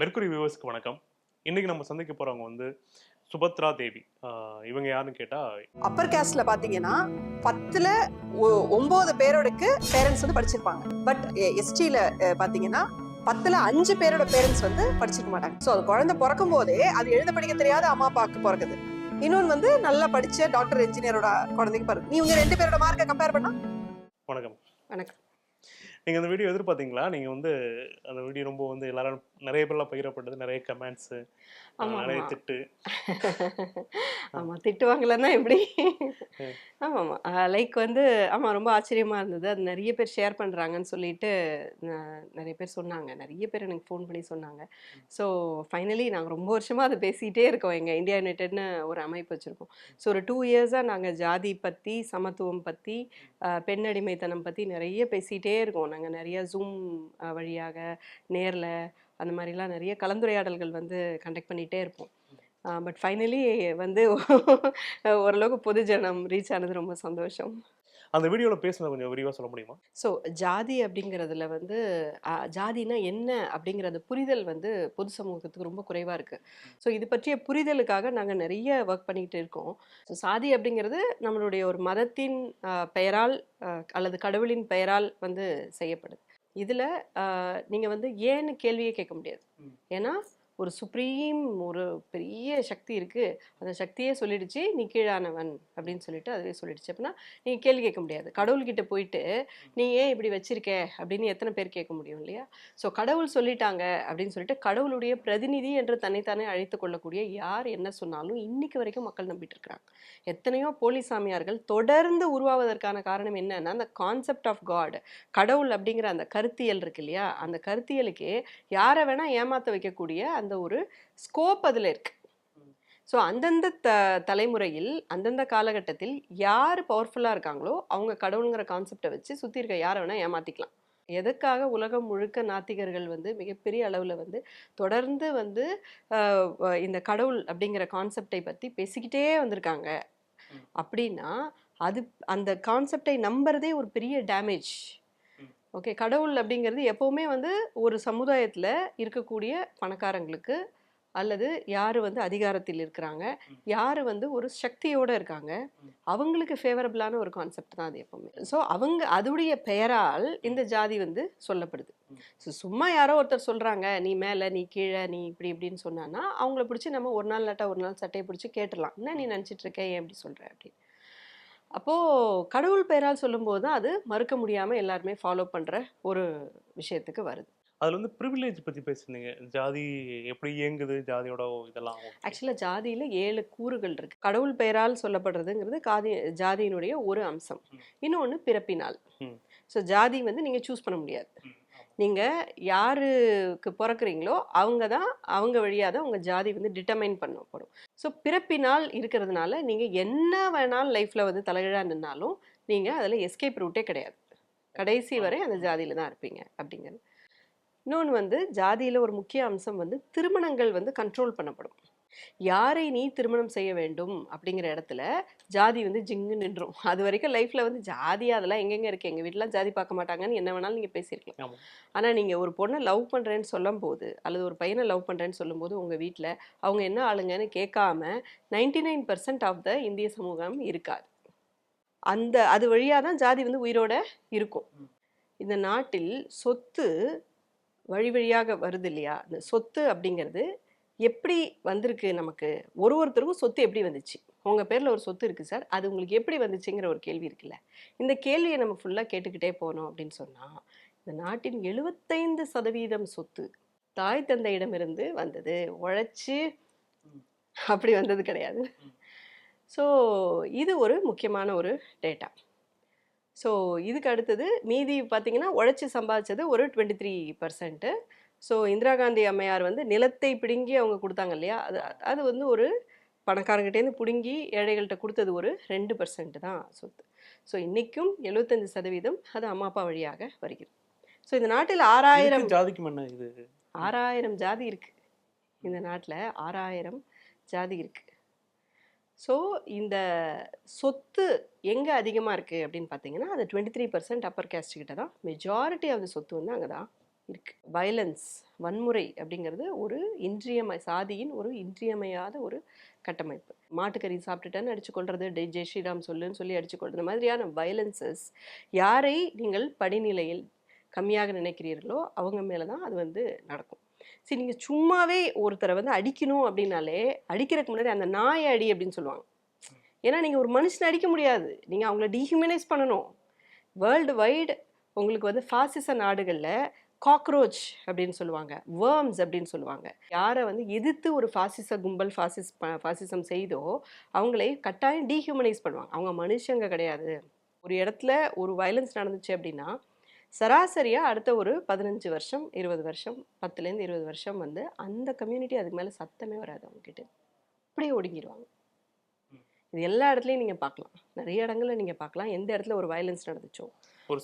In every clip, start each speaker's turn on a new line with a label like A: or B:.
A: Mercury வியூவர்ஸ்க்கு வணக்கம். இன்னைக்கு நம்ம சந்திக்க போறவங்க வந்து சுபத்ரா தேவி. இவங்க யாருன்னு கேட்டா
B: அப்பர் காஸ்ட்ல பாத்தீங்கன்னா பத்துல ஒன்பது பேரோடக்கு பேரண்ட்ஸ் வந்து படிச்சிருப்பாங்க. பட் எஸ்டில பாத்தீங்கன்னா பத்துல அஞ்சு பேரோட பேரண்ட்ஸ் வந்து படிச்சிருக்க மாட்டாங்க. ஸோ அது குழந்தை பிறக்கும் போதே அது எழுத படிக்க தெரியாத அம்மா அப்பாவுக்கு பிறக்குது. இன்னொன்று வந்து நல்லா படிச்ச டாக்டர் இன்ஜினியரோட குழந்தைக்கு பிறகு நீ இவங்க ரெண்டு பேரோட மார்க்கை கம்பேர் பண்ணா?
A: வணக்கம்.
B: வணக்கம்.
A: நீங்க அந்த வீடியோ எதிர்பார்த்தீங்களா? நீங்க வந்து அந்த வீடியோ ரொம்ப வந்து எல்லாரும் நிறைய பேர்லாம் பகிரப்பட்டது நிறைய கமெண்ட்ஸ் நிறைய. திட்டு.
C: ஆமா திட்டுவாங்களன்னா எப்படி. ஆமா ஆமா. லைக் வந்து ஆமா ரொம்ப ஆச்சரியமா இருந்தது. அது நிறைய பேர் ஷேர் பண்றாங்கன்னு சொல்லிட்டு நிறைய பேர் சொன்னாங்க. நிறைய பேர் எனக்கு ஃபோன் பண்ணி சொன்னாங்க. ஸோ ஃபைனலி நாங்கள் ரொம்ப வருஷமா அதை பேசிகிட்டே இருக்கோம். எங்கள் இந்தியா யுனைடெட்னு ஒரு அமைப்பு வச்சுருக்கோம். ஸோ ஒரு டூ இயர்ஸாக நாங்கள் ஜாதி பற்றி சமத்துவம் பற்றி பெண் அடிமைத்தனம் பற்றி நிறைய பேசிகிட்டே இருக்கோம். நாங்கள் நிறைய ஜூம் வழியாக நேரில் அந்த மாதிரிலாம் நிறைய கலந்துரையாடல்கள் வந்து கண்டக்ட் பண்ணிகிட்டே இருப்போம். பட் ஃபைனலி வந்து ஓரளவுக்கு பொதுஜனம் ரீச் ஆனது ரொம்ப சந்தோஷம்.
A: அந்த வீடியோல பேசுனது கொஞ்சம் விரிவா சொல்ல முடியுமா?
C: ஸோ ஜாதி அப்படிங்கிறதுல வந்து ஜாதினா என்ன அப்படிங்கிறது புரிதல் வந்து பொது சமூகத்துக்கு ரொம்ப குறைவாக இருக்குது ஸோ இது பற்றிய புரிதலுக்காக நாங்கள் நிறைய ஒர்க் பண்ணிக்கிட்டு இருக்கோம். ஸோ சாதி அப்படிங்கிறது நம்மளுடைய ஒரு மதத்தின் பெயரால் அல்லது கடவுளின் பெயரால் வந்து செய்யப்படுது. இதில் நீங்கள் வந்து ஏன்னு கேள்வியே கேட்க முடியாது. ஏன்னா ஒரு சுப்ரீம் ஒரு பெரிய சக்தி இருக்குது அந்த சக்தியே சொல்லிடுச்சு நீ கீழானவன் அப்படின்னு சொல்லிட்டு அதுவே சொல்லிடுச்சு. அப்படின்னா நீங்கள் கேள்வி கேட்க முடியாது. கடவுள்கிட்ட போயிட்டு நீ ஏன் இப்படி வச்சிருக்க? அப்படின்னு எத்தனை பேர் கேட்க முடியும் இல்லையா? ஸோ கடவுள் சொல்லிட்டாங்க அப்படின்னு சொல்லிட்டு கடவுளுடைய பிரதிநிதி என்று தன்னைத்தானே அழைத்து கொள்ளக்கூடிய யார் என்ன சொன்னாலும் இன்னைக்கு வரைக்கும் மக்கள் நம்பிட்டு இருக்கிறாங்க. எத்தனையோ போலி சாமியார்கள் தொடர்ந்து உருவாவதற்கான காரணம் என்னன்னா அந்த கான்செப்ட் ஆஃப் காட் கடவுள் அப்படிங்கிற அந்த கருத்தியல் இருக்கு இல்லையா? அந்த கருத்தியலுக்கே யாரை வேணா ஏமாத்த வைக்கக்கூடிய அந்த ஒரு ஸ்கோப் அதில் இருக்கு ஸோ அந்தந்த த தலைமுறையில் அந்தந்த காலகட்டத்தில் யார் பவர்ஃபுல்லாக இருக்காங்களோ அவங்க கடவுளுங்கிற கான்செப்டை வச்சு சுற்றி இருக்க யாரை வேணால் ஏமாற்றிக்கலாம் எதுக்காக உலகம் முழுக்க நாத்திகர்கள் வந்து மிகப்பெரிய அளவில் வந்து தொடர்ந்து வந்து இந்த கடவுள் அப்படிங்கிற கான்செப்டை பற்றி பேசிக்கிட்டே வந்திருக்காங்க. அப்படின்னா அது அந்த கான்செப்டை நம்புறதே ஒரு பெரிய டேமேஜ். ஓகே. கடவுள் அப்படிங்கிறது எப்போவுமே வந்து ஒரு சமுதாயத்தில் இருக்கக்கூடிய பணக்காரங்களுக்கு அல்லது யார் வந்து அதிகாரத்தில் இருக்கிறாங்க. யார் வந்து ஒரு சக்தியோடு இருக்காங்க. அவங்களுக்கு ஃபேவரபிளான ஒரு கான்செப்ட் தான் அது எப்பவுமே. ஸோ அவங்க அதுடைய பெயரால் இந்த ஜாதி வந்து சொல்லப்படுது. ஸோ சும்மா யாரோ ஒருத்தர் சொல்கிறாங்க நீ மேலே நீ கீழே நீ இப்படி இப்படின்னு சொன்னான்னா அவங்கள பிடிச்சி நம்ம ஒரு நாள் இல்லாட்டா ஒரு நாள் சட்டையை பிடிச்சி கேட்டுடலாம். என்ன நீ நினச்சிட்டு இருக்க? ஏன் இப்படி சொல்கிற அப்படி அப்போது கடவுள் பெயரால் சொல்லும்போது அது மறுக்க முடியாமல் எல்லாருமே ஃபாலோ பண்ணுற ஒரு விஷயத்துக்கு வருது.
A: அதுல வந்து ப்ரிவிலேஜ் பத்தி பேசுனீங்க. ஜாதி எப்படி இயங்குது ஜாதியோட இதெல்லாம்
C: ஆக்சுவலாக ஜாதியில் ஏழு கூறுகள் இருக்கு. கடவுள் பெயரால் சொல்லப்படுறதுங்கிறது காதி ஜாதியினுடைய ஒரு அம்சம். இன்னொன்று பிறப்பினால். ஸோ ஜாதி வந்து நீங்கள் சூஸ் பண்ண முடியாது. நீங்கள் யாருக்கு பிறக்குறீங்களோ அவங்க தான் அவங்க வழியாக தான் உங்கள் ஜாதி வந்து டிட்டர்மைன் பண்ணப்படும். ஸோ பிறப்பினால் இருக்கிறதுனால நீங்கள் என்ன வேணாலும் லைஃப்பில் வந்து தலைகீழாக நின்னாலும் நீங்கள் அதில் எஸ்கேப் ரூட்டே கிடையாது. கடைசி வரை அந்த ஜாதியில் தான் இருப்பீங்க அப்படிங்கிறது. இன்னொன்று வந்து ஜாதியில் ஒரு முக்கிய அம்சம் வந்து திருமணங்கள் வந்து கண்ட்ரோல் பண்ணப்படும். யாரை நீ திருமணம் செய்ய வேண்டும் அப்படிங்கிற இடத்துல ஜாதி வந்து ஜிங்கு நின்றும். அது வரைக்கும் லைஃப்பில் வந்து ஜாதி அதெல்லாம் எங்கெங்க இருக்கு? எங்கள் வீட்டிலாம் ஜாதி பார்க்க மாட்டாங்கன்னு என்ன வேணாலும் நீங்கள் பேசியிருக்கலாம். ஆனால் நீங்கள் ஒரு பொண்ணை லவ் பண்ணுறேன்னு சொல்லும் போது அல்லது ஒரு பையனை லவ் பண்ணுறேன்னு சொல்லும்போது உங்கள் வீட்டில் அவங்க என்ன ஆளுங்கன்னு கேட்காம ninety nine percent of the இந்திய சமூகம் இருக்காது. அந்த அது வழியாக தான் ஜாதி வந்து உயிரோட இருக்கும்.
A: இந்த
C: இந்த நாட்டில் சொத்து வழி வழியாக வருது இல்லையா? அந்த சொத்து அப்படிங்கிறது எப்படி வந்திருக்கு நமக்கு? ஒரு ஒருத்தருக்கும் சொத்து எப்படி வந்துச்சு? உங்கள் பேரில் ஒரு சொத்து இருக்குது சார். அது உங்களுக்கு எப்படி வந்துச்சுங்கிற ஒரு கேள்வி இருக்குல்ல. இந்த கேள்வியை நம்ம ஃபுல்லாக கேட்டுக்கிட்டே போனோம் அப்படின்னு சொன்னால் இந்த நாட்டின் எழுபத்தைந்து சதவீதம் சொத்து தாய் தந்தையிடமிருந்து வந்தது. உழைச்சி. அப்படி வந்தது கிடையாது. ஸோ இது ஒரு முக்கியமான ஒரு டேட்டா. ஸோ இதுக்கு அடுத்தது மீதி பார்த்தீங்கன்னா உழைச்சி சம்பாதிச்சது ஒரு twenty three percent so Indira Gandhi அம்மையார் வந்து நிலத்தை பிடுங்கி அவங்க கொடுத்தாங்க இல்லையா? அது அது வந்து ஒரு பணக்காரங்கிட்டேருந்து பிடுங்கி ஏழைகள்கிட்ட கொடுத்தது ஒரு ரெண்டு பர்சன்ட் தான் சொத்து. ஸோ இன்றைக்கும் எழுபத்தஞ்சு சதவீதம் அது அம்மா அப்பா வழியாக வருகிறது. ஸோ இந்த நாட்டில் ஆறாயிரம்
A: ஜாதிக்கும் என்ன இது?
C: ஆறாயிரம் ஜாதி இருக்கு. இந்த நாட்டில் ஆறாயிரம் ஜாதி இருக்கு. ஸோ இந்த சொத்து எங்கே அதிகமாக இருக்குது அப்படின்னு பார்த்தீங்கன்னா அது twenty three percent upper caste கிட்ட தான். மெஜாரிட்டி ஆஃப் த சொத்து வந்து அங்கே தான் இருக்கு. வயலன்ஸ் வன்முறை அப்படிங்கிறது ஒரு இன்றியமை சாதியின் ஒரு இன்றியமையாத ஒரு கட்டமைப்பு. மாட்டுக்கறி சாப்பிட்டுட்டேன்னு அடிச்சு கொள்றது டே ஜெய் ஸ்ரீராம் சொல்லுன்னு சொல்லி அடிச்சு கொள்றது மாதிரியான வயலன்சஸ் யாரை நீங்கள் படிநிலையில் கம்மியாக நினைக்கிறீர்களோ அவங்க மேலே தான் அது வந்து நடக்கும். சரி நீங்கள் சும்மாவே ஒருத்தரை வந்து அடிக்கணும் அப்படின்னாலே அடிக்கிறதுக்கு முன்னாடி அந்த நாயை அடி அப்படின்னு சொல்லுவாங்க. ஏன்னா நீங்கள் ஒரு மனுஷனை அடிக்க முடியாது. நீங்கள் அவங்கள டீஹியூமனைஸ் பண்ணணும். வேர்ல்டு வைடு உங்களுக்கு வந்து ஃபாசிச நாடுகளில் காக்ரோச் அப்படின்னு சொல்லுவாங்க. வேர்ம்ஸ் அப்படின்னு சொல்லுவாங்க. யாரை வந்து எதிர்த்து ஒரு ஃபாசிச கும்பல் ஃபாசிஸ் ஃபாசிசம் செய்தோ அவங்களை கட்டாயம் டீஹியூமனைஸ் பண்ணுவாங்க. அவங்க மனுஷங்க கிடையாது. ஒரு இடத்துல ஒரு வயலன்ஸ் நடந்துச்சு அப்படின்னா சராசரியாக அடுத்த ஒரு பதினஞ்சு வருஷம் இருபது வருஷம் பத்துலேருந்து இருபது வருஷம் வந்து அந்த கம்யூனிட்டி அதுக்கு மேலே சத்தமே வராது அவங்ககிட்ட. அப்படியே ஒடுங்கிடுவாங்க இது எல்லா இடத்துலையும் நீங்கள் பார்க்கலாம். நிறைய இடங்கள்ல நீங்கள் பார்க்கலாம். எந்த இடத்துல ஒரு வயலன்ஸ் நடந்துச்சோ.
A: ஒரு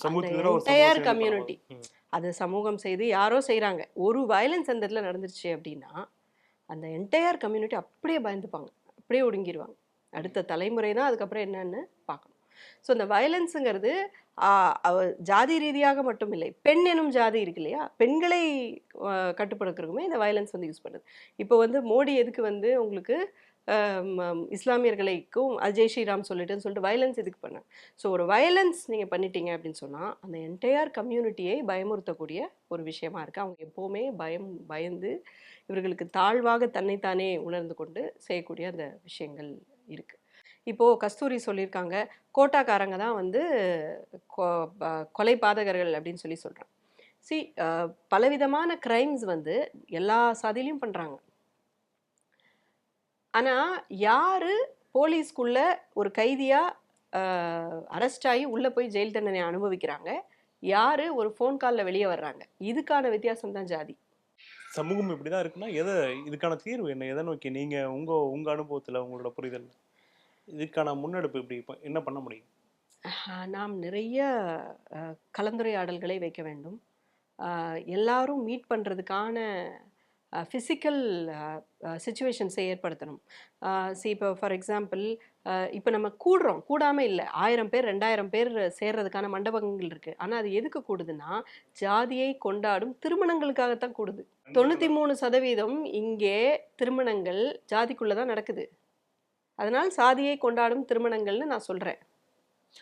A: எதிராக ஒரு. ம்.
C: அது சமூகம் செய்து யாரோ செய்கிறாங்க ஒரு வயலன்ஸ் அந்த இடத்துல நடந்துருச்சு அப்படின்னா அந்த என்டையர் கம்யூனிட்டி அப்படியே பயந்துப்பாங்க. அப்படியே ஒடுங்கிடுவாங்க அடுத்த தலைமுறை தான் அதுக்கப்புறம் என்னன்னு பார்க்கணும். ஸோ இந்த வயலன்ஸுங்கிறது ஜாதி ரீதியாக மட்டும் இல்லை. பெண் எனும் ஜாதி இருக்கு இல்லையா? பெண்களை கட்டுப்படுத்துறதுக்குமே இந்த வயலன்ஸ் வந்து யூஸ் பண்ணுது. இப்போ வந்து மோடி எதுக்கு வந்து உங்களுக்கு இஸ்லாமியர்களுக்கும் அஜய் ஸ்ரீராம் சொல்லிட்டுன்னு சொல்லிட்டு வயலன்ஸ் இதுக்கு பண்ணேன் ஸோ ஒரு வயலன்ஸ் நீங்கள் பண்ணிட்டீங்க அப்படின்னு சொன்னால் அந்த என்டையர் கம்யூனிட்டியை பயமுறுத்தக்கூடிய ஒரு விஷயமா இருக்குது அவங்க எப்போவுமே பயம் பயந்து இவர்களுக்கு தாழ்வாக தன்னைத்தானே உணர்ந்து கொண்டு செய்யக்கூடிய அந்த விஷயங்கள் இருக்குது இப்போது கஸ்தூரி சொல்லியிருக்காங்க. கோட்டாக்காரங்க தான் வந்து கொ- ப- கொலை பாதகர்கள் அப்படின்னு சொல்லி சொல்கிறாங்க சி பலவிதமான க்ரைம்ஸ் வந்து எல்லா சாதியிலையும் பண்ணுறாங்க ஆனால் யார் போலீஸ்க்குள்ள ஒரு கைதியாக அரெஸ்ட் ஆகி உள்ளே போய் ஜெயில் தண்டனை அனுபவிக்கிறாங்க? யார் ஒரு ஃபோன் காலில் வெளியே வர்றாங்க? இதுக்கான வித்தியாசம் தான் ஜாதி.
A: சமூகம் இப்படிதான் இருக்குன்னா எதை இதுக்கான தீர்வு என்ன? எதை நோக்கி? நீங்க உங்க உங்க அனுபவத்துல உங்களோட புரிதல். இதுக்கான முன்னெடுப்பு இப்படி இப்ப என்ன பண்ண முடியும்?
C: நாம் நிறைய கலந்துரையாடல்களை வைக்க வேண்டும். எல்லாரும் மீட் பண்ணுறதுக்கான ஃபிசிக்கல் சுச்சுவேஷன்ஸை ஏற்படுத்தணும். சி இப்போ ஃபார் எக்ஸாம்பிள் இப்போ நம்ம கூடுறோம். கூடாமல் இல்லை. ஆயிரம் பேர் ரெண்டாயிரம் பேர் சேர்றதுக்கான மண்டபங்கள் இருக்குது ஆனால் அது எதுக்கு கூடுதுன்னா ஜாதியை கொண்டாடும் திருமணங்களுக்காகத்தான் கூடுது. தொண்ணூற்றி மூணு சதவீதம் இங்கே திருமணங்கள் ஜாதிக்குள்ளே தான் நடக்குது. அதனால் சாதியை கொண்டாடும் திருமணங்கள்னு நான் சொல்கிறேன்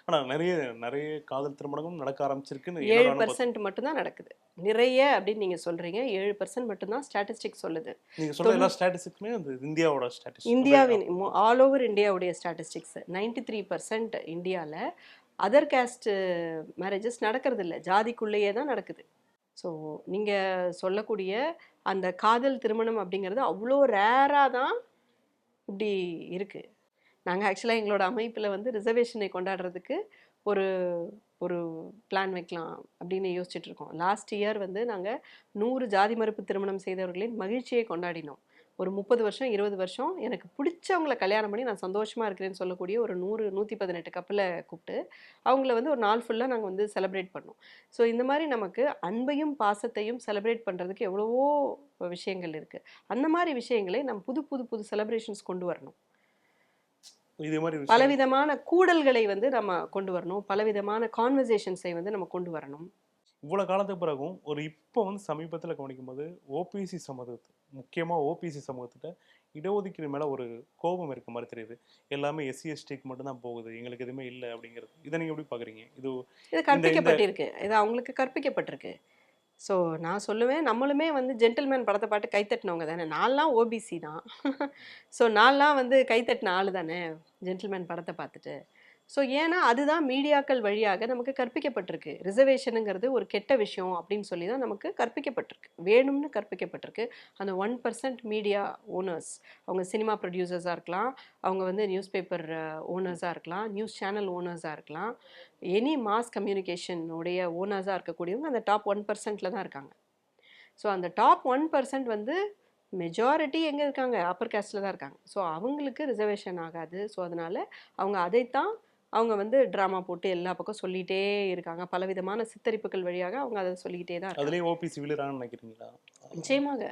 A: ஆனா நிறைய நிறைய காதல் திருமணங்களும் நடக்க ஆரம்பிச்சிருக்குன்னு
C: ஏழு. பர்சன்ட் மட்டும்தான் நடக்குது. நிறைய அப்படின்னு நீங்கள் சொல்கிறீங்க ஏழு பர்சன்ட் மட்டும்தான் ஸ்டாட்டிஸ்டிக்ஸ் சொல்லுது.
A: நீங்க சொல்ற எல்லா ஸ்டாட்டிஸ்டிக்ஸுமே அந்த இந்தியாவோட ஸ்டாட்டிஸ்டிக்ஸ்
C: இந்தியாவின் ஆல் ஓவர் இந்தியாவுடைய ஸ்டாட்டிஸ்டிக்ஸ் நைன்டி த்ரீ பர்சன்ட் இந்தியாவில் அதர் கேஸ்ட் மேரேஜஸ் நடக்கிறது இல்லை ஜாதிக்குள்ளேயே தான் நடக்குது. ஸோ நீங்கள் சொல்லக்கூடிய அந்த காதல் திருமணம் அப்படிங்கிறது அவ்வளோ ரேராக தான் இப்படி இருக்குது நாங்கள் ஆக்சுவலாக எங்களோட அமைப்பில் வந்து ரிசர்வேஷனை கொண்டாடுறதுக்கு ஒரு ஒரு பிளான் வைக்கலாம் அப்படின்னு யோசிச்சுட்டு இருக்கோம். லாஸ்ட் இயர் வந்து நாங்கள் நூறு ஜாதி மறுப்பு திருமணம் செய்தவர்களின் மகிழ்ச்சியை கொண்டாடினோம். ஒரு முப்பது வருஷம் இருபது வருஷம் எனக்கு பிடிச்சவங்கள கல்யாணம் பண்ணி நான் சந்தோஷமாக இருக்கிறேன்னு சொல்லக்கூடிய ஒரு நூறு நூற்றி பதினெட்டு கப்பில் கூப்பிட்டு அவங்கள வந்து ஒரு நாள் ஃபுல்லாக நாங்கள் வந்து செலிப்ரேட் பண்ணோம். ஸோ இந்த மாதிரி நமக்கு அன்பையும் பாசத்தையும் செலிப்ரேட் பண்ணுறதுக்கு எவ்வளவோ விஷயங்கள் இருக்குது அந்த மாதிரி விஷயங்களை நம்ம புது புது புது செலிப்ரேஷன்ஸ் கொண்டு வரணும்.
A: இதே மாதிரி.
C: பலவிதமான கூடல்களை வந்து நம்ம கொண்டு வரணும். பலவிதமான கான்வர்சேஷன்ஸை வந்து நம்ம கொண்டு வரணும்.
A: இவ்வளவு காலத்துக்கு பிறகும் ஒரு இப்போ வந்து சமீபத்துல கவனிக்கும் போது ஓபிசி சமூகத்து முக்கியமா ஓபிசி சமூகத்திட்ட இடஒதுக்கீடு மேல ஒரு கோபம் இருக்க மாதிரி தெரியுது. எல்லாமே எஸ்சி எஸ்டிக்கு மட்டும்தான் போகுது. எங்களுக்கு எதுவுமே இல்லை அப்படிங்கிறது. இதை நீங்க எப்படி பாக்குறீங்க? இது
C: இது கற்பிக்கப்பட்டிருக்கு. இது அவங்களுக்கு கற்பிக்கப்பட்டிருக்கு. ஸோ நான் சொல்லுவேன். நம்மளுமே வந்து ஜென்டில்மேன் படத்தை பாட்டு கைத்தட்டினவங்க தானே. நான்லாம் ஓபிசி தான். ஸோ நான்லாம் வந்து கைத்தட்டின ஆள் தானே ஜென்டில்மேன் படத்தை பார்த்துட்டு. ஸோ ஏன்னா அதுதான் மீடியாக்கள் வழியாக நமக்கு கற்பிக்கப்பட்டிருக்கு. ரிசர்வேஷனுங்கிறது ஒரு கெட்ட விஷயம் அப்படின்னு சொல்லி தான் நமக்கு கற்பிக்கப்பட்டிருக்கு. வேணும்னு கற்பிக்கப்பட்டிருக்கு. அந்த ஒன் பர்சன்ட் மீடியா ஓனர்ஸ் அவங்க சினிமா ப்ரொடியூசர்ஸாக இருக்கலாம் அவங்க வந்து நியூஸ் பேப்பர் ஓனர்ஸாக இருக்கலாம் நியூஸ் சேனல் ஓனர்ஸாக இருக்கலாம். எனி மாஸ் கம்யூனிகேஷனுடைய ஓனர்ஸாக இருக்கக்கூடியவங்க அந்த டாப் ஒன் பர்சன்டில் தான் இருக்காங்க. ஸோ அந்த டாப் ஒன் பர்சன்ட் வந்து மெஜாரிட்டி எங்கே இருக்காங்க? அப்பர் காஸ்டில் தான் இருக்காங்க. ஸோ அவங்களுக்கு ரிசர்வேஷன் ஆகாது. ஸோ அதனால் அவங்க அதைத்தான் அவங்க வந்து ட்ராமா போட்டு எல்லா பக்கம் சொல்லிகிட்டே இருக்காங்க. பலவிதமான சித்தரிப்புகள் வழியாக அவங்க அதை சொல்லிக்கிட்டே தான்
A: அதுலயும் ஓபிசி விழுறான்னு நினைக்கிறீங்களா?
C: நிச்சயமாக.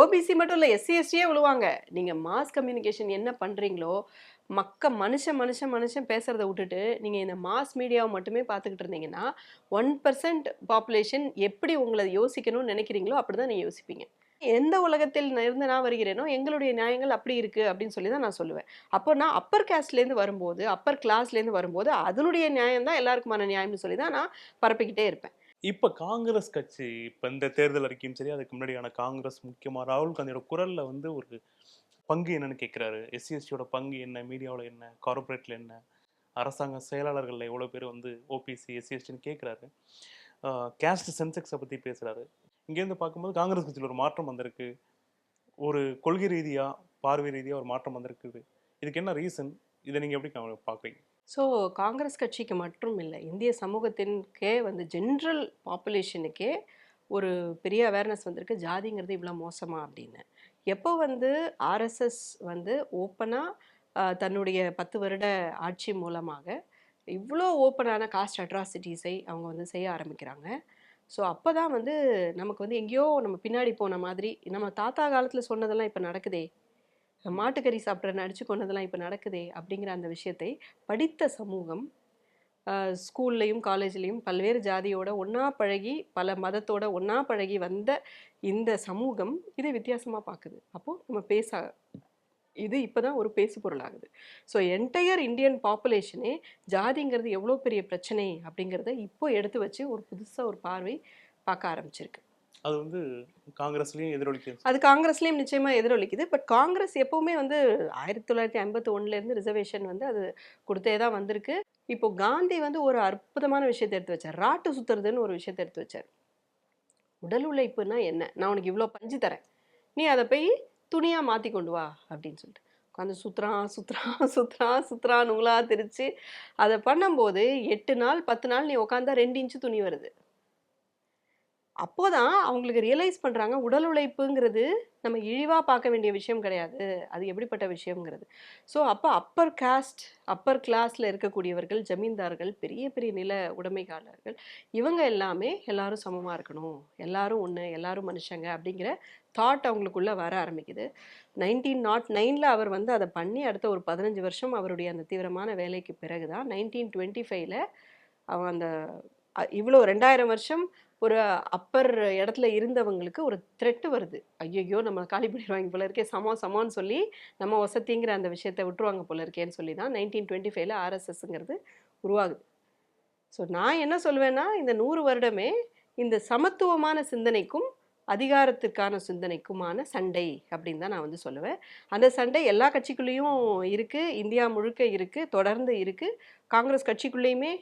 C: ஓபிசி மட்டும் இல்லை எஸ்சி எஸ்டியே விழுவாங்க. நீங்கள் மாஸ் கம்யூனிகேஷன் என்ன பண்ணுறீங்களோ மக்க மனுஷன் மனுஷன் மனுஷன் பேசுகிறத விட்டுட்டு நீங்கள் இந்த மாஸ் மீடியாவை மட்டுமே பார்த்துக்கிட்டு இருந்தீங்கன்னா ஒன் பர்சன்ட் பாப்புலேஷன் எப்படி உங்களை யோசிக்கணும்னு நினைக்கிறீங்களோ அப்படி தான் நீங்கள் யோசிப்பீங்க. எந்த உலகத்தில் நான் இருந்து நான் வருகிறேனோ எங்களுடைய நியாயங்கள் அப்படி இருக்குது அப்படின்னு சொல்லி தான் நான் சொல்லுவேன். அப்போ நான் அப்பர் காஸ்ட்லேருந்து வரும்போது அப்பர் கிளாஸ்லேருந்து வரும்போது அதனுடைய நியாயம் தான் எல்லாருக்குமான நியாயம்னு சொல்லி தான் நான் பரப்பிக்கிட்டே இருப்பேன்.
A: இப்போ காங்கிரஸ் கட்சி இப்போ இந்த தேர்தல் அறிக்கையும் சரி அதுக்கு முன்னாடியான காங்கிரஸ் முக்கியமாக ராகுல் காந்தியோட குரலில் வந்து ஒரு பங்கு என்னன்னு கேட்குறாரு எஸ்சிஎஸ்டியோட பங்கு என்ன மீடியாவில் என்ன கார்பரேட்டில் என்ன அரசாங்க செயலாளர்களில் எவ்வளோ பேர் வந்து ஓபிசி எஸ்சிஎஸ்டின்னு கேட்குறாரு கேஸ்ட் சென்செக்ஸை பற்றி பேசுகிறாரு இங்கேருந்து பார்க்கும்போது காங்கிரஸ் கட்சியில் ஒரு மாற்றம் வந்திருக்கு. ஒரு கொள்கை ரீதியாக பார்வை ரீதியாக ஒரு மாற்றம் வந்திருக்குது. இதுக்கு என்ன ரீசன் இதை நீங்கள் எப்படி பார்க்குறீங்க?
C: ஸோ காங்கிரஸ் கட்சிக்கு மட்டும் இல்லை இந்திய சமூகத்தின்கே வந்து ஜென்ரல் பாப்புலேஷனுக்கே ஒரு பெரிய அவேர்னஸ் வந்திருக்கு. ஜாதிங்கிறது இவ்வளோ மோசமாக அப்படின்னு. எப்போ வந்து ஆர்எஸ்எஸ் வந்து ஓப்பனாக தன்னுடைய பத்து வருட ஆட்சி மூலமாக இவ்வளோ ஓப்பனான காஸ்ட் அட்ராசிட்டிஸை அவங்க வந்து செய்ய ஆரம்பிக்கிறாங்க. ஸோ அப்போ தான் வந்து நமக்கு வந்து எங்கேயோ நம்ம பின்னாடி போன மாதிரி நம்ம தாத்தா காலத்தில் சொன்னதெல்லாம் இப்போ நடக்குதே. மாட்டுக்கறி சாப்பிட்ற நடிச்சு கொண்டதெல்லாம் இப்போ நடக்குதே அப்படிங்கிற அந்த விஷயத்தை படித்த சமூகம் ஸ்கூல்லையும் காலேஜ்லேயும் பல்வேறு ஜாதியோட ஒன்றா பழகி பல மதத்தோட ஒன்றா பழகி வந்த இந்த சமூகம் இதை வித்தியாசமாக பார்க்குது. அப்போது நம்ம பேச இது இப்போ தான் ஒரு பேசு பொருளாகுது. ஸோ என்டையர் இந்தியன் பாப்புலேஷனே ஜாதிங்கிறது எவ்வளோ பெரிய பிரச்சனை அப்படிங்கிறத இப்போ எடுத்து வச்சு ஒரு புதுசாக ஒரு பார்வை பார்க்க ஆரம்பிச்சிருக்கு.
A: அது வந்து காங்கிரஸ்லயும் எதிரொலிக்குது
C: அது காங்கிரஸ்லேயும் நிச்சயமாக எதிரொலிக்குது. பட் காங்கிரஸ் எப்பவுமே வந்து ஆயிரத்தி தொள்ளாயிரத்தி ஐம்பத்தி ஒன்றுலேருந்து ரிசர்வேஷன் வந்து அது கொடுத்தே தான் வந்திருக்கு. இப்போ காந்தி வந்து ஒரு அற்புதமான விஷயத்தை எடுத்து வச்சார். ராட்டு சுத்துறதுன்னு ஒரு விஷயத்தை எடுத்து வச்சார். உடல் உழைப்புனா என்ன? நான் உனக்கு இவ்வளோ பஞ்சு தரேன். நீ அதை போய் துணியாக மாற்றி கொண்டு வா அப்படின்னு சொல்லிட்டு. உட்காந்து சுற்றுறான் சுற்றுறான் சுற்றுறான் சுற்றுறான் நூலாக திரிச்சு அதை பண்ணும்போது எட்டு நாள் பத்து நாள் நீ உட்காந்தா ரெண்டு இன்ச்சு துணி வருது. அப்போதான் அவங்களுக்கு ரியலைஸ் பண்ணுறாங்க உடல் உழைப்புங்கிறது நம்ம இழிவாக பார்க்க வேண்டிய விஷயம் கிடையாது. அது எப்படிப்பட்ட விஷயம்ங்கிறது. ஸோ அப்போ அப்பர் காஸ்ட் அப்பர் கிளாஸில் இருக்கக்கூடியவர்கள் ஜமீன்தார்கள் பெரிய பெரிய நில உடைமைக்காரர்கள் இவங்க எல்லாமே எல்லாரும் சமமாக இருக்கணும். எல்லாரும் ஒன்று எல்லாரும் மனுஷங்க அப்படிங்கிற தாட் அவங்களுக்குள்ளே வர ஆரம்பிக்குது. நைன்டீன் நாட் நைனில் அவர் வந்து அதை பண்ணி அடுத்த ஒரு பதினஞ்சு வருஷம் அவருடைய அந்த தீவிரமான வேலைக்கு பிறகு தான் நைன்டீன் டுவெண்ட்டி ஃபைவ்ல அவன் அந்த இவ்வளோ ரெண்டாயிரம் வருஷம் ஒரு அப்பர் இடத்துல இருந்தவங்களுக்கு ஒரு த்ரெட்டு வருது. ஐயோ நம்ம காலி பண்ணிடுவாங்க போல இருக்கே சமம் சமம்னு சொல்லி நம்ம வசதிங்கிற அந்த விஷயத்தை விட்டுருவாங்க போல இருக்கேன்னு சொல்லி தான் நைன்டீன் டுவெண்ட்டி ஃபைவ்ல ஆர்எஸ்எஸ்ங்கிறது உருவாகுது. ஸோ நான் என்ன சொல்லுவேன்னா இந்த நூறு வருடமே இந்த சமத்துவமான சிந்தனைக்கும் அதிகாரத்துக்கான சிந்தனைக்குமான சண்டை அப்படின்னு தான் நான் வந்து சொல்லுவேன். அந்த சண்டை எல்லா கட்சிக்குள்ளேயும் இருக்குது இந்தியா முழுக்க இருக்குது தொடர்ந்து இருக்குது காங்கிரஸ் கட்சிக்குள்ளேயுமே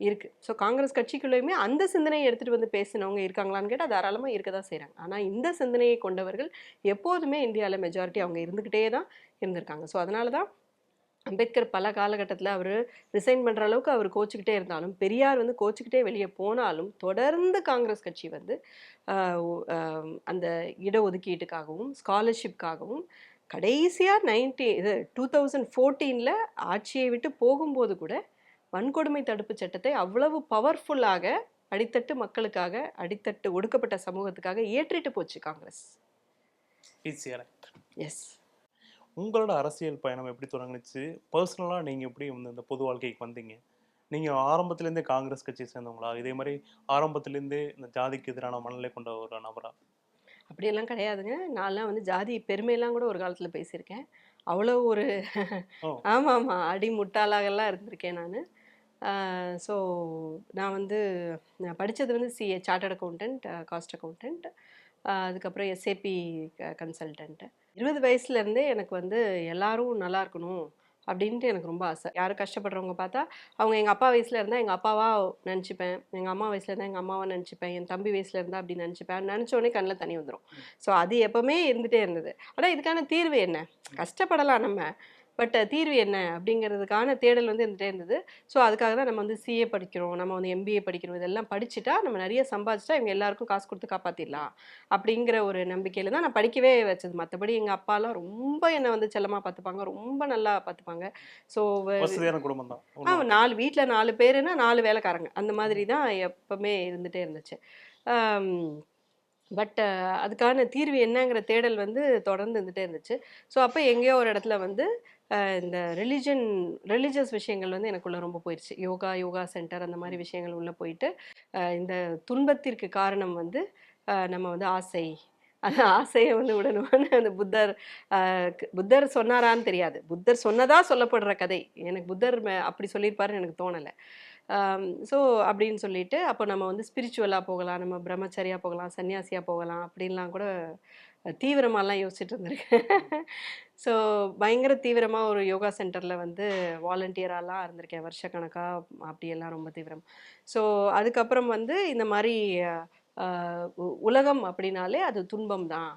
C: இருக்குது ஸோ காங்கிரஸ் கட்சிக்குள்ளேயுமே அந்த சிந்தனையை எடுத்துகிட்டு வந்து பேசினவங்க இருக்காங்களான்னு கேட்டால் தாராளமாக இருக்க தான் செய்கிறாங்க ஆனால் இந்த சிந்தனையை கொண்டவர்கள் எப்போதுமே இந்தியாவில் மெஜாரிட்டி அவங்க இருந்துக்கிட்டே தான் இருந்திருக்காங்க. ஸோ அதனால தான் அம்பேத்கர் பல காலகட்டத்தில் அவர் ரிசைன் பண்ணுற அளவுக்கு அவர் கோச்சிக்கிட்டே இருந்தாலும் பெரியார் வந்து கோச்சிக்கிட்டே வெளியே போனாலும் தொடர்ந்து காங்கிரஸ் கட்சி வந்து அந்த இடஒதுக்கீட்டுக்காகவும் ஸ்காலர்ஷிப்காகவும் கடைசியாக நைன்டி இது டூ தௌசண்ட் ஃபோர்டீனில் ஆட்சியை விட்டு போகும்போது கூட வன்கொடுமை தடுப்பு சட்டத்தை அவ்வளவு பவர்ஃபுல்லாக அடித்தட்டு மக்களுக்காக அடித்தட்டு ஒடுக்கப்பட்ட சமூகத்துக்காக ஏற்றிட்டு போச்சு காங்கிரஸ். எஸ்
A: உங்களோட அரசியல் பயணம் எப்படி தொடங்குனுச்சு பர்சனலாக நீங்கள் எப்படி வந்து இந்த பொது வாழ்க்கைக்கு வந்தீங்க? நீங்கள் ஆரம்பத்துலேருந்தே காங்கிரஸ் கட்சியை சேர்ந்தவங்களா? இதே மாதிரி ஆரம்பத்துலேருந்தே இந்த ஜாதிக்கு எதிரான மனநிலை கொண்ட ஒரு நபரா?
C: அப்படியெல்லாம் கிடையாதுங்க. நான்லாம் வந்து ஜாதி பெருமையெல்லாம் கூட ஒரு காலத்தில் பேசியிருக்கேன். அவ்வளோ ஒரு. ஆமாம் ஆமாம் அடி முட்டாளாகலாம் இருந்திருக்கேன் நான். ஸோ நான் வந்து நான் படித்தது வந்து CA chartered accountant cost accountant அதுக்கப்புறம் எஸ்ஏபி கன்சல்டன்ட் இருபது வயசுலேருந்தே எனக்கு வந்து எல்லாரும் நல்லா இருக்கணும் அப்படின்ட்டு எனக்கு ரொம்ப ஆசை. யாரும் கஷ்டப்படுறவங்க பார்த்தா அவங்க எங்கள் அப்பா வயசில் இருந்தால் எங்கள் அப்பாவா நினச்சிப்பேன். எங்கள் அம்மா வயசில் இருந்தால் எங்கள் அம்மாவா நினச்சிப்பேன். என் தம்பி வயசில் இருந்தால் அப்படி நினச்சிப்பேன். நினச்ச உடனே கண்ணில் தண்ணி வந்துடும் ஸோ அது எப்பவுமே இருந்துகிட்டே இருந்தது. ஆனால் இதுக்கான தீர்வு என்ன? கஷ்டப்படலாம் நம்ம. பட் தீர்வு என்ன அப்படிங்கிறதுக்கான தேடல் வந்து இருந்துகிட்டே இருந்தது. ஸோ அதுக்காக தான் நம்ம வந்து சிஏ படிக்கிறோம். நம்ம வந்து எம்பிஏ படிக்கிறோம். இதெல்லாம் படிச்சுட்டா நம்ம நிறைய சம்பாதிச்சிட்டா இவங்க எல்லாருக்கும் காசு கொடுத்து காப்பாற்றிடலாம் அப்படிங்கிற ஒரு நம்பிக்கையில் தான் நான் படிக்கவே வச்சது. மற்றபடி எங்கள் அப்பாலாம் ரொம்ப என்னை வந்து செல்லமாக பார்த்துப்பாங்க. ரொம்ப நல்லா பார்த்துப்பாங்க. ஸோ
A: குடும்பம் தான்.
C: ஆ நாலு வீட்டில் நாலு பேருனா நாலு வேலைக்காரங்க. அந்த மாதிரி தான் எப்பவுமே இருந்துகிட்டே இருந்துச்சு. பட் அதுக்கான தீர்வு என்னங்கிற தேடல் வந்து தொடர்ந்து இருந்துகிட்டே இருந்துச்சு. ஸோ அப்போ எங்கேயோ ஒரு இடத்துல வந்து இந்த ரிலிஜன் ரிலீஜியஸ் விஷயங்கள் வந்து எனக்குள்ளே ரொம்ப போயிடுச்சு யோகா யோகா சென்டர் அந்த மாதிரி விஷயங்கள் உள்ளே போயிட்டு இந்த துன்பத்திற்கு காரணம் வந்து நம்ம வந்து ஆசை. அந்த ஆசையை வந்து விடணும்னு அந்த புத்தர் புத்தர் சொன்னாரான்னு தெரியாது. புத்தர் சொன்னதா சொல்லப்படுற கதை. எனக்கு புத்தர் அப்படி சொல்லியிருப்பாருன்னு எனக்கு தோணலை. ஸோ அப்படின்னு சொல்லிட்டு அப்போ நம்ம வந்து ஸ்பிரிச்சுவலாக போகலாம். நம்ம பிரம்மச்சரியாக போகலாம் சன்னியாசியாக போகலாம். அப்படின்லாம் கூட தீவிரமாலாம் யோசிச்சுட்டு இருந்திருக்கேன். ஸோ பயங்கர தீவிரமாக ஒரு யோகா சென்டரில் வந்து வாலண்டியராலாம் இருந்திருக்கேன். வருஷக்கணக்காக அப்படியெல்லாம் ரொம்ப தீவிரம். ஸோ அதுக்கப்புறம் வந்து இந்த மாதிரி உலகம் அப்படின்னாலே அது துன்பம் தான்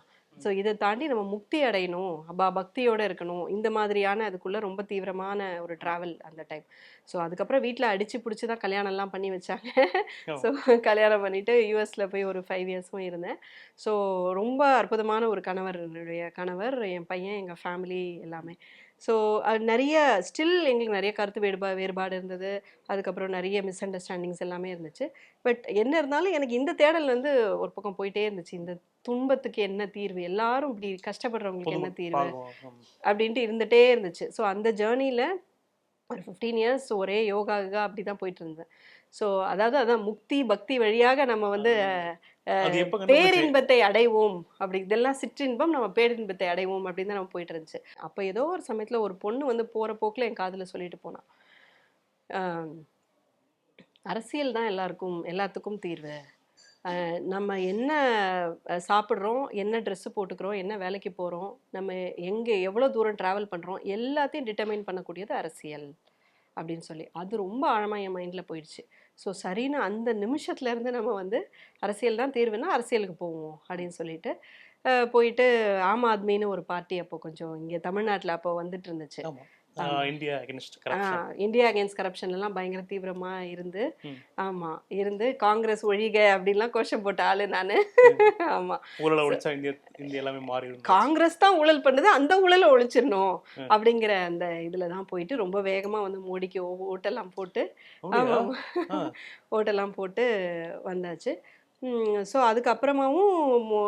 C: ஸோ இதை தாண்டி நம்ம முக்தி அடையணும் ப பக்தியோட இருக்கணும். இந்த மாதிரியான அதுக்குள்ள ரொம்ப தீவிரமான ஒரு ட்ராவல் அந்த டைம் ஸோ அதுக்கப்புறம் வீட்டில் அடிச்சு பிடிச்சி தான் கல்யாணம்லாம் பண்ணி வச்சாங்க. ஸோ கல்யாணம் பண்ணிட்டு யூஎஸ்ல போய் ஒரு ஃபைவ் இயர்ஸும் இருந்தேன். ஸோ ரொம்ப அற்புதமான ஒரு கணவர் என்னுடைய கணவர் என் பையன் எங்கள் ஃபேமிலி எல்லாமே. ஸோ நிறைய ஸ்டில் எங்களுக்கு நிறைய கருத்து வேறுபா வேறுபாடு இருந்தது. அதுக்கப்புறம் நிறைய மிஸ் அண்டர்ஸ்டாண்டிங்ஸ் எல்லாமே இருந்துச்சு. பட் என்ன இருந்தாலும் எனக்கு இந்த தேடல் வந்து ஒரு பக்கம் போயிட்டே இருந்துச்சு. இந்த துன்பத்துக்கு என்ன தீர்வு? எல்லாரும் இப்படி கஷ்டப்படுறவங்களுக்கு என்ன தீர்வு. அப்படின்ட்டு இருந்துகிட்டே இருந்துச்சு. ஸோ அந்த ஜேர்னியில் ஒரு ஃபிஃப்டீன் இயர்ஸ் ஒரே யோகா அப்படி தான் போயிட்டு இருந்தேன் ஸோ அதாவது அதான் முக்தி பக்தி வழியாக நம்ம வந்து? பேரின்பத்தை அடைவோம். அப்படி இதெல்லாம் சிற்றின்பம் நம்ம பேரின்பத்தை அடைவோம் அப்படின்னு தான் நம்ம போயிட்டு இருந்துச்சு. அப்போ ஏதோ ஒரு சமயத்தில் ஒரு பொண்ணு வந்து போகிற போக்கில் என் காதில் சொல்லிட்டு போனான் அரசியல் தான் எல்லாருக்கும் எல்லாத்துக்கும் தீர்வு. நம்ம என்ன சாப்பிட்றோம் என்ன ட்ரெஸ்ஸு போட்டுக்கிறோம் என்ன வேலைக்கு போகிறோம் நம்ம எங்கே எவ்வளோ தூரம் ட்ராவல் பண்ணுறோம் எல்லாத்தையும் டிட்டர்மைன் பண்ணக்கூடியது அரசியல். அப்படின்னு சொல்லி. அது ரொம்ப ஆழமாக என் மைண்டில் போயிடுச்சு. ஸோ சரின்னு அந்த நிமிஷத்துலேருந்து நம்ம வந்து அரசியல் தான் தீர்வுனா அரசியலுக்கு போவோம் அப்படின்னு சொல்லிட்டு போயிட்டு ஆம் ஆத்மின்னு ஒரு பார்ட்டி அப்போ கொஞ்சம் இங்கே தமிழ்நாட்டில் அப்போ வந்துட்டு இருந்துச்சு.
A: இந்தியா அகேன்ஸ்ட் கரப்ஷன்
C: எல்லாம் பயங்கர தீவிரமா இருந்து. ஆமா இருந்து காங்கிரஸ் ஒழிக அப்படின்லாம் கோஷம் போட்ட ஆளு நானு ஆமா
A: ஊழலை ஒழிச்சா இந்தியா இந்தியா எல்லாமே மாறி இருந்துச்சு.
C: காங்கிரஸ் தான் ஊழல் பண்ணுது அந்த ஊழலை ஒழிச்சிடணும். அப்படிங்கிற அந்த இதுல தான் போயிட்டு ரொம்ப வேகமா வந்து மோடிக்கு ஓட்டெல்லாம் போட்டு? ஆமா. ஓட்டெல்லாம் போட்டு வந்தாச்சு ஸோ அதுக்கப்புறமாவும்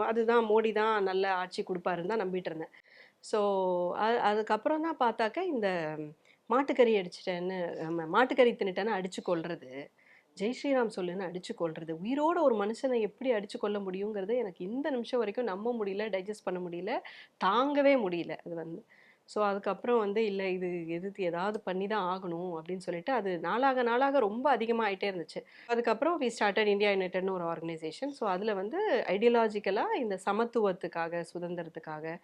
C: அதுதான் மோடி தான் நல்ல ஆட்சி கொடுப்பாருன்னு தான் நம்பிட்டு இருந்தேன் ஸோ அதுக்கப்புறம் தான் பார்த்தாக்க இந்த மாட்டுக்கறி அடிச்சிட்டேன்னு மாட்டுக்கறி தின்னுட்டேன்னு அடிச்சு கொள்றது ஜெய் ஸ்ரீராம் சொல்லுன்னு அடிச்சு கொள்றது உயிரோட ஒரு மனுஷனை எப்படி அடிச்சு கொள்ள முடியுங்கிறது எனக்கு இந்த நிமிஷம் வரைக்கும் நம்ப முடியல டைஜஸ்ட் பண்ண முடியல தாங்கவே முடியல. அது வந்து ஸோ அதுக்கப்புறம் வந்து இல்லை இது எதிர்த்து ஏதாவது பண்ணி தான் ஆகணும் அப்படின்னு சொல்லிட்டு அது நாளாக நாளாக ரொம்ப அதிகமாக ஆயிட்டே இருந்துச்சு. அதுக்கப்புறம் வி ஸ்டார்டட் இந்தியா யுனைடட்னு ஒரு ஆர்கனைசேஷன் ஸோ அதில் வந்து ஐடியாலஜிக்கலாக இந்த சமத்துவத்துக்காக சுதந்திரத்துக்காக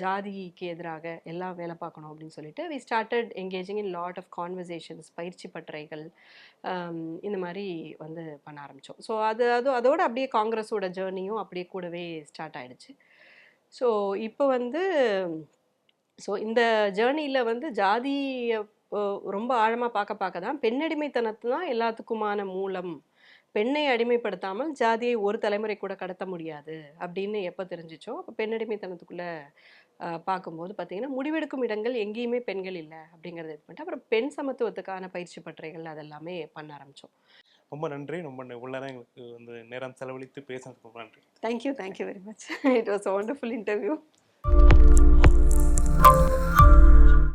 C: ஜாதிக்கு எதிராக எல்லாம் வேலை பார்க்கணும் அப்படின்னு சொல்லிட்டு we started engaging in lot of conversations பயிற்சி பட்டறைகள் இந்த மாதிரி வந்து பண்ண ஆரம்பித்தோம் ஸோ அது அது அதோட அப்படியே காங்கிரஸோட ஜேர்னியும் அப்படியே கூடவே ஸ்டார்ட் ஆகிடுச்சு ஸோ இப்போ வந்து ஸோ இந்த ஜேர்னியில் வந்து ஜாதியை ரொம்ப ஆழமாக பார்க்க பார்க்க தான் பெண்ணடிமைத்தனத்து தான் எல்லாத்துக்குமான மூலம். பெண்ணை அடிமைப்படுத்தாமல் ஜாதியை ஒரு தலைமுறை கூட கடத்த முடியாது அப்படின்னு எப்போ தெரிஞ்சிச்சோ அப்போ பெண்ணடிமைத்தனத்துக்குள்ளே பார்க்கும்போது பார்த்தீங்கன்னா முடிவெடுக்கும் இடங்கள் எங்கேயுமே பெண்கள் இல்லை அப்படிங்கிறத இது பண்ணிட்டு அப்புறம் பெண் சமத்துவத்துக்கான பயிற்சி பட்டறைகள் அதெல்லாமே பண்ண ஆரம்பித்தோம்
A: ரொம்ப நன்றி. ரொம்ப உள்ள நேரம் எங்களுக்கு வந்து நேரம் செலவழித்து பேசுனதுக்கு ரொம்ப நன்றி.
C: Thank you thank you very much it was wonderful interview Oh.